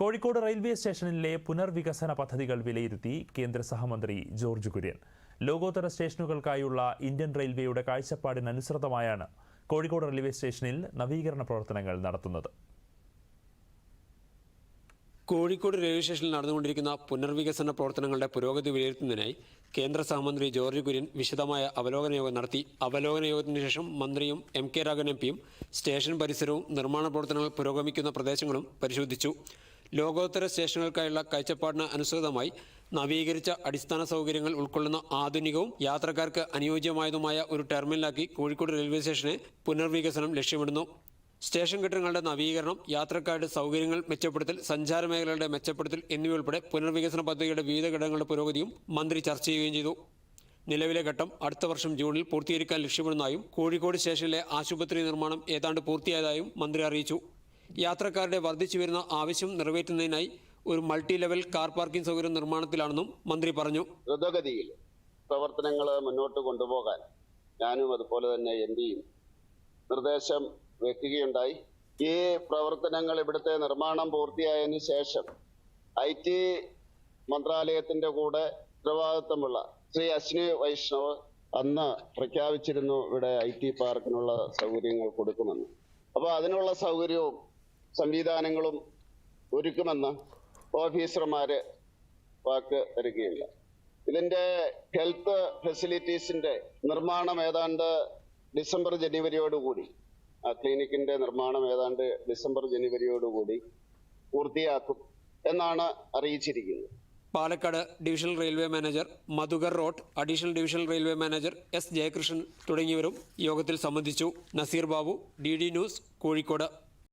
Kozhikode railway സ്റ്റേഷനിലെ പുനർവികസന പദ്ധതികൾ വിലയിരുത്തി കേന്ദ്ര സഹമന്ത്രി ജോർജ് കുര്യൻ. ലോകോത്തര സ്റ്റേഷനുകൾക്കായുള്ള ഇന്ത്യൻ റെയിൽവേയുടെ കാഴ്ചപ്പാടിനനുസൃതമായാണ് കോഴിക്കോട് റെയിൽവേ സ്റ്റേഷനിൽ നവീകരണ പ്രവർത്തനങ്ങൾ നടത്തുന്നത്. കോഴിക്കോട് റെയിൽവേ സ്റ്റേഷനിൽ നടന്നുകൊണ്ടിരിക്കുന്ന പുനർവികസന പ്രവർത്തനങ്ങളുടെ പുരോഗതി വിലയിരുത്തുന്നതിനായി കേന്ദ്ര സഹമന്ത്രി ജോർജ് കുര്യൻ വിശദമായ അവലോകന യോഗം നടത്തി. അവലോകന യോഗത്തിനു ശേഷം മന്ത്രിയും എം കെ രാഘവൻ എം പിയും സ്റ്റേഷൻ പരിസരവും നിർമ്മാണ പ്രവർത്തനങ്ങൾ പുരോഗമിക്കുന്ന പ്രദേശങ്ങളും പരിശോധിച്ചു. ലോകോത്തര സ്റ്റേഷനുകൾക്കായുള്ള കാഴ്ചപ്പാടിന് അനുസൃതമായി നവീകരിച്ച അടിസ്ഥാന സൗകര്യങ്ങൾ ഉൾക്കൊള്ളുന്ന ആധുനികവും യാത്രക്കാർക്ക് അനുയോജ്യമായതുമായ ഒരു ടെർമിനലാക്കി കോഴിക്കോട് റെയിൽവേ സ്റ്റേഷനെ പുനർവികസനം ലക്ഷ്യമിടുന്നു. സ്റ്റേഷൻ കെട്ടിടങ്ങളുടെ നവീകരണം യാത്രക്കാരുടെ സൗകര്യങ്ങൾ മെച്ചപ്പെടുത്തൽ സഞ്ചാര മേഖലകളുടെ മെച്ചപ്പെടുത്തൽ എന്നിവയുൾപ്പെടെ പുനർവികസന പദ്ധതിയുടെ വിവിധ ഘടകങ്ങളുടെ പുരോഗതിയും മന്ത്രി ചർച്ച ചെയ്യുകയും ചെയ്തു. നിലവിലെ ഘട്ടം അടുത്ത വർഷം ജൂണിൽ പൂർത്തീകരിക്കാൻ ലക്ഷ്യമിടുന്നതായും കോഴിക്കോട് സ്റ്റേഷനിലെ ആശുപത്രി നിർമ്മാണം ഏതാണ്ട് പൂർത്തിയായതായും മന്ത്രി അറിയിച്ചു. യാത്രക്കാരുടെ വർദ്ധിച്ചു വരുന്ന ആവശ്യം നിറവേറ്റുന്നതിനായി ഒരു മൾട്ടി ലെവൽ കാർ പാർക്കിംഗ് സൗകര്യം നിർമ്മാണത്തിലാണെന്നും മന്ത്രി പറഞ്ഞു. ദ്രുതഗതിയിൽ പ്രവർത്തനങ്ങൾ മുന്നോട്ട് കൊണ്ടുപോകാൻ ഞാനും അതുപോലെ തന്നെ എം പിയും നിർദ്ദേശം വെക്കുകയുണ്ടായി. ഈ പ്രവർത്തനങ്ങൾ ഇവിടുത്തെ നിർമ്മാണം പൂർത്തിയായതിനു ശേഷം ഐ ടി മന്ത്രാലയത്തിന്റെ കൂടെ ഉത്തരവാദിത്തമുള്ള ശ്രീ അശ്വിനി വൈഷ്ണവ് അന്ന് പ്രഖ്യാപിച്ചിരുന്നു ഇവിടെ ഐ ടി പാർക്കിനുള്ള സൗകര്യങ്ങൾ കൊടുക്കുമെന്ന്. അപ്പോൾ അതിനുള്ള സൗകര്യവും സംവിധാനങ്ങളും ഒരുക്കുമെന്ന് ഓഫീസർമാര് വാക്ക് തരികയില്ല ഇതിന്റെ ഹെൽത്ത് ഫെസിലിറ്റീസിന്റെ നിർമ്മാണം ഏതാണ്ട് ഡിസംബർ ജനുവരിയോടുകൂടി ആ ക്ലിനിക്കിന്റെ നിർമ്മാണം ഏതാണ്ട് ഡിസംബർ ജനുവരിയോടുകൂടി പൂർത്തിയാക്കും എന്നാണ് അറിയിച്ചിരിക്കുന്നത്. Palakkad divisional railway manager Madhukar Rout additional divisional railway manager S Jayakrishnan തുടങ്ങിയവരും യോഗത്തിൽ സംബന്ധിച്ചു. Naseer Babu D news Kozhikode.